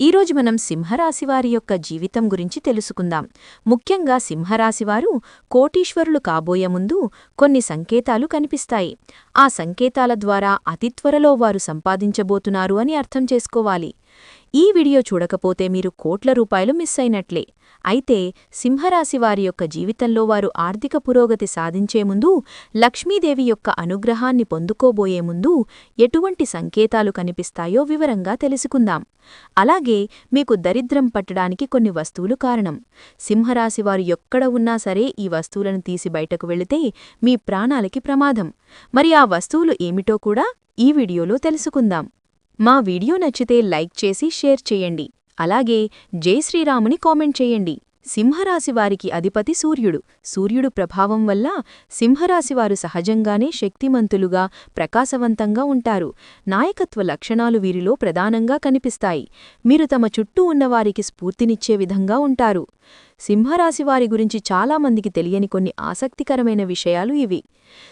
ఈరోజు మనం సింహరాశివారి యొక్క జీవితం గురించి తెలుసుకుందాం. ముఖ్యంగా సింహరాశివారు కోటీశ్వరులు కాబోయే ముందు కొన్ని సంకేతాలు కనిపిస్తాయి. ఆ సంకేతాల ద్వారా అతి త్వరలో వారు సంపాదించబోతున్నారు అని అర్థం చేసుకోవాలి. ఈ వీడియో చూడకపోతే మీరు కోట్ల రూపాయలు మిస్ అయినట్లే. అయితే సింహరాశి వారి యొక్క జీవితంలో వారు ఆర్థిక పురోగతి సాధించే ముందు లక్ష్మీదేవి యొక్క అనుగ్రహాన్ని పొందుకోబోయే ముందు ఎటువంటి సంకేతాలు కనిపిస్తాయో వివరంగా తెలుసుకుందాం. అలాగే మీకు దరిద్రం పట్టడానికి కొన్ని వస్తువులు కారణం. సింహరాశి వారు ఎక్కడ ఉన్నా సరే ఈ వస్తువులను తీసి బయటకు వెళితే మీ ప్రాణాలకి ప్రమాదం. మరి ఆ వస్తువులు ఏమిటో కూడా ఈ వీడియోలో తెలుసుకుందాం. మా వీడియో నచ్చితే లైక్ చేసి షేర్ చేయండి. అలాగే జై శ్రీరాముని కామెంట్ చేయండి. సింహరాశివారికి అధిపతి సూర్యుడు. సూర్యుడు ప్రభావం వల్ల సింహరాశివారు సహజంగానే శక్తిమంతులుగా ప్రకాశవంతంగా ఉంటారు. నాయకత్వ లక్షణాలు వీరిలో ప్రధానంగా కనిపిస్తాయి. మీరు తమ చుట్టూ ఉన్నవారికి స్ఫూర్తినిచ్చే విధంగా ఉంటారు. సింహరాశివారి గురించి చాలామందికి తెలియని కొన్ని ఆసక్తికరమైన విషయాలు ఇవి.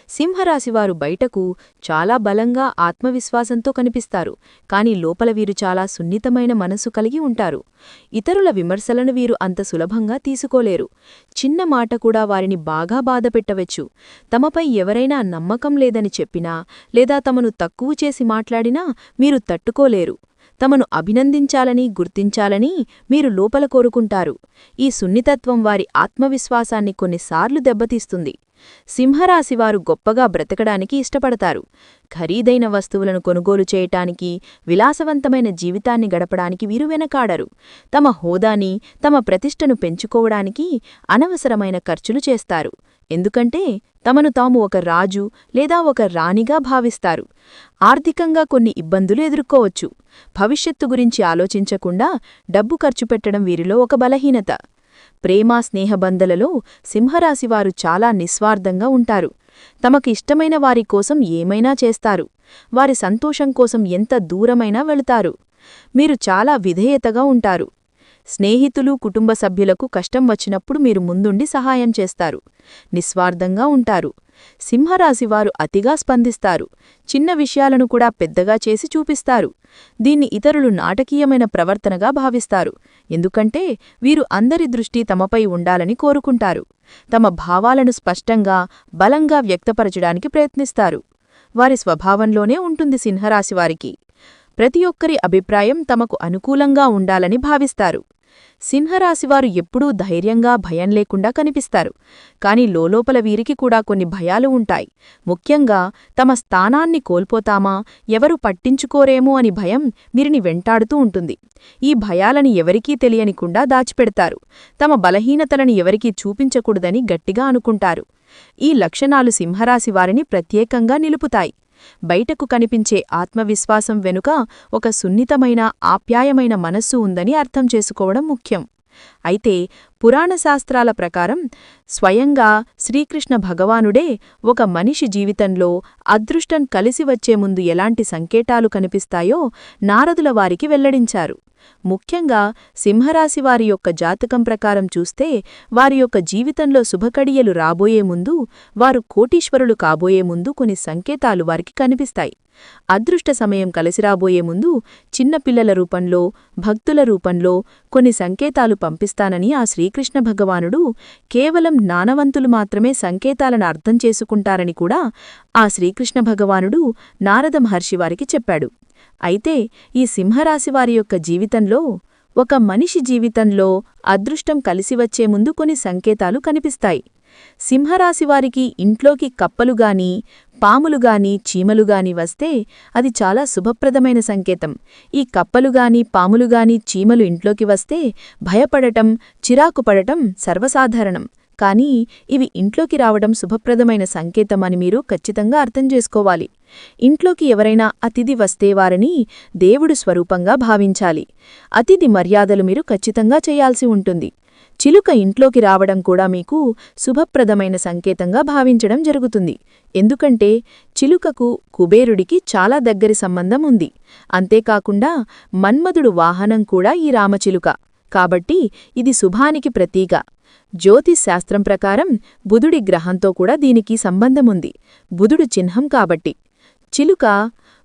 సింహరాశివారు బయటకు చాలా బలంగా ఆత్మవిశ్వాసంతో కనిపిస్తారు. కాని లోపల వీరు చాలా సున్నితమైన మనసు కలిగి ఉంటారు. ఇతరుల విమర్శలను వీరు అంత సులభంగా తీసుకోలేరు. చిన్న మాట కూడా వారిని బాగా బాధపెట్టవచ్చు తమపై ఎవరైనా నమ్మకం లేదని చెప్పినా లేదా తమను తక్కువ చేసి మాట్లాడినా మీరు తట్టుకోలేరు. తమను అభినందించాలని గుర్తించాలని మీరు లోపల కోరుకుంటారు. ఈ సున్నితత్వం వారి ఆత్మవిశ్వాసాన్ని కొన్నిసార్లు దెబ్బతీస్తుంది. సింహరాశివారు గొప్పగా బ్రతకడానికి ఇష్టపడతారు. ఖరీదైన వస్తువులను కొనుగోలు చేయటానికి విలాసవంతమైన జీవితాన్ని గడపడానికి వీరు వెనకాడరు. తమ హోదాని తమ ప్రతిష్టను పెంచుకోవడానికి అనవసరమైన ఖర్చులు చేస్తారు. ఎందుకంటే తమను తాము ఒక రాజు లేదా ఒక రాణిగా భావిస్తారు. ఆర్థికంగా కొన్ని ఇబ్బందులు ఎదుర్కోవచ్చు. భవిష్యత్తు గురించి ఆలోచించకుండా డబ్బు ఖర్చు పెట్టడం వీరిలో ఒక బలహీనత. ప్రేమా స్నేహబంధలలో సింహరాశివారు చాలా నిస్వార్థంగా ఉంటారు. తమకు ఇష్టమైన వారి కోసం ఏమైనా చేస్తారు. వారి సంతోషం కోసం ఎంత దూరమైనా వెళతారు. మీరు చాలా విధేయతగా ఉంటారు. స్నేహితులు కుటుంబ సభ్యులకు కష్టం వచ్చినప్పుడు మీరు ముందుండి సహాయం చేస్తారు. నిస్వార్థంగా ఉంటారు. సింహరాశివారు అతిగా స్పందిస్తారు. చిన్న విషయాలను కూడా పెద్దగా చేసి చూపిస్తారు. దీన్ని ఇతరులు నాటకీయమైన ప్రవర్తనగా భావిస్తారు. ఎందుకంటే వీరు అందరి దృష్టి తమపై ఉండాలని కోరుకుంటారు. తమ భావాలను స్పష్టంగా బలంగా వ్యక్తపరచడానికి ప్రయత్నిస్తారు. వారి స్వభావంలోనే ఉంటుంది సింహరాశివారికి ప్రతి ఒక్కరి అభిప్రాయం తమకు అనుకూలంగా ఉండాలని భావిస్తారు. సింహరాశివారు ఎప్పుడూ ధైర్యంగా భయం లేకుండా కనిపిస్తారు. కాని లోలోపల వీరికి కూడా కొన్ని భయాలు ఉంటాయి. ముఖ్యంగా తమ స్థానాన్ని కోల్పోతామా ఎవరు పట్టించుకోరేమో అని భయం వీరిని వెంటాడుతూ ఉంటుంది. ఈ భయాలని ఎవరికీ తెలియనికుండా దాచిపెడతారు. తమ బలహీనతలను ఎవరికీ చూపించకూడదని గట్టిగా అనుకుంటారు. ఈ లక్షణాలు సింహరాశి వారిని ప్రత్యేకంగా నిలుపుతాయి. బయటకు కనిపించే ఆత్మవిశ్వాసం వెనుక ఒక సున్నితమైన ఆప్యాయమైన మనస్సు ఉందని అర్థం చేసుకోవడం ముఖ్యం. అయితే పురాణశాస్త్రాల ప్రకారం స్వయంగా శ్రీకృష్ణ భగవానుడే ఒక మనిషి జీవితంలో అదృష్టం కలిసి వచ్చే ముందు ఎలాంటి సంకేతాలు కనిపిస్తాయో నారదుల వారికి వెల్లడించారు. ముఖ్యంగా సింహరాశివారి యొక్క జాతకం ప్రకారం చూస్తే వారి యొక్క జీవితంలో శుభకడియలు రాబోయే ముందు వారు కోటీశ్వరులు కాబోయే ముందు కొన్ని సంకేతాలు వారికి కనిపిస్తాయి. అదృష్ట సమయం కలిసిరాబోయే ముందు చిన్నపిల్లల రూపంలో భక్తుల రూపంలో కొన్ని సంకేతాలు పంపిస్తానని ఆ శ్రీకృష్ణ భగవానుడు కేవలం జ్ఞానవంతులు మాత్రమే సంకేతాలను అర్థం చేసుకుంటారని కూడా ఆ శ్రీకృష్ణ భగవానుడు నారద మహర్షివారికి చెప్పాడు. అయితే ఈ సింహరాశివారి యొక్క జీవితంలో ఒక మనిషి జీవితంలో అదృష్టం కలిసివచ్చే ముందు కొన్ని సంకేతాలు కనిపిస్తాయి. సింహరాశివారికి ఇంట్లోకి కప్పలుగాని పాములుగాని చీమలుగాని వస్తే అది చాలా శుభప్రదమైన సంకేతం. ఈ కప్పలుగాని పాములుగాని చీమలు ఇంట్లోకి వస్తే భయపడటం చిరాకుపడటం సర్వసాధారణం. కానీ ఇవి ఇంట్లోకి రావడం శుభప్రదమైన సంకేతమని మీరు ఖచ్చితంగా అర్థం చేసుకోవాలి. ఇంట్లోకి ఎవరైనా అతిథి వస్తే వారిని దేవుడు స్వరూపంగా భావించాలి. అతిథి మర్యాదలు మీరు ఖచ్చితంగా చేయాల్సి ఉంటుంది. చిలుక ఇంట్లోకి రావడం కూడా మీకు శుభప్రదమైన సంకేతంగా భావించడం జరుగుతుంది. ఎందుకంటే చిలుకకు కుబేరుడికి చాలా దగ్గరి సంబంధం ఉంది. అంతేకాకుండా మన్మధుడు వాహనం కూడా ఈ రామచిలుక. కాబట్టి ఇది శుభానికి ప్రతీక. శాస్త్రం ప్రకారం బుధుడి గ్రహంతో కూడా దీనికి సంబంధముంది. బుధుడు చిహ్నం కాబట్టి. చిలుక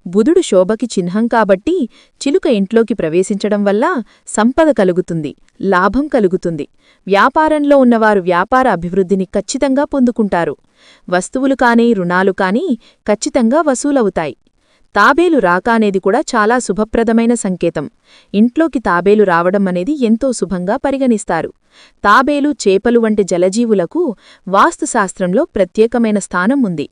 బుధుడు శోభకి చిహ్నం కాబట్టి చిలుక ఇంట్లోకి ప్రవేశించడం వల్ల సంపద కలుగుతుంది లాభం కలుగుతుంది. వ్యాపారంలో ఉన్నవారు వ్యాపార అభివృద్ధిని ఖచ్చితంగా పొందుకుంటారు. వస్తువులు కానీ రుణాలు కానీ ఖచ్చితంగా వసూలవుతాయి. తాబేలు రాక అనేది కూడా చాలా శుభప్రదమైన సంకేతం. ఇంట్లోకి తాబేలు రావడం అనేది ఎంతో శుభంగా పరిగణిస్తారు. తాబేలు చేపలు వంటి జలజీవులకు వాస్తుశాస్త్రంలో ప్రత్యేకమైన స్థానం ఉంది.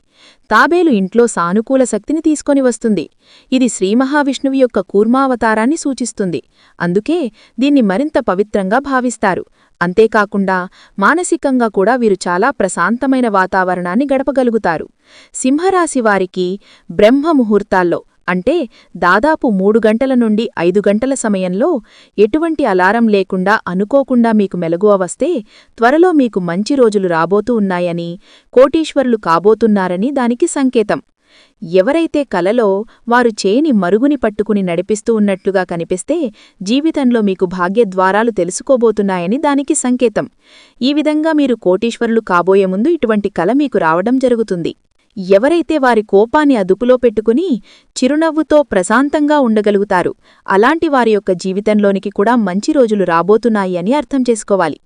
తాబేలు ఇంట్లో సానుకూల శక్తిని తీసుకొని వస్తుంది. ఇది శ్రీమహావిష్ణువు యొక్క కూర్మావతారాన్ని సూచిస్తుంది. అందుకే దీన్ని మరింత పవిత్రంగా భావిస్తారు. అంతేకాకుండా మానసికంగా కూడా వీరు చాలా ప్రశాంతమైన వాతావరణాన్ని గడపగలుగుతారు. సింహరాశివారికి బ్రహ్మ ముహూర్తాల్లో అంటే దాదాపు మూడు గంటల నుండి ఐదు గంటల సమయంలో ఎటువంటి అలారం లేకుండా అనుకోకుండా మీకు మెలగువ వస్తే త్వరలో మీకు మంచి రోజులు రాబోతూ ఉన్నాయని కోటీశ్వరులు కాబోతున్నారని దానికి సంకేతం. ఎవరైతే కలలో వారు చేని మరుగుని పట్టుకుని నడిపిస్తూ ఉన్నట్లుగా కనిపిస్తే జీవితంలో మీకు భాగ్యద్వారాలు తెలుసుకోబోతున్నాయని దానికి సంకేతం. ఈ విధంగా మీరు కోటీశ్వరులు కాబోయే ముందు ఇటువంటి కల మీకు రావడం జరుగుతుంది. ఎవరైతే వారి కోపాన్ని అదుపులో పెట్టుకుని చిరునవ్వుతో ప్రశాంతంగా ఉండగలుగుతారు అలాంటి వారి యొక్క జీవితంలోనికి కూడా మంచి రోజులు రాబోతున్నాయి అని అర్థం చేసుకోవాలి.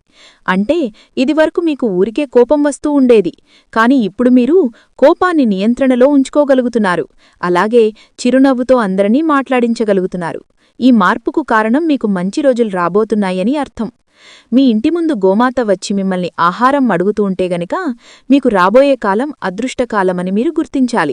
అంటే ఇదివరకు మీకు ఊరికే కోపం వస్తూ ఉండేది కాని ఇప్పుడు మీరు కోపాన్ని నియంత్రణలో ఉంచుకోగలుగుతున్నారు అలాగే చిరునవ్వుతో అందరినీ మాట్లాడించగలుగుతున్నారు. ఈ మార్పుకు కారణం మీకు మంచి రోజులు రాబోతున్నాయని అర్థం. మీ ఇంటి ముందు గోమాత వచ్చి మిమ్మల్ని ఆహారం అడుగుతూ ఉంటే గనక మీకు రాబోయే కాలం అదృష్టకాలమని మీరు గుర్తించాలి.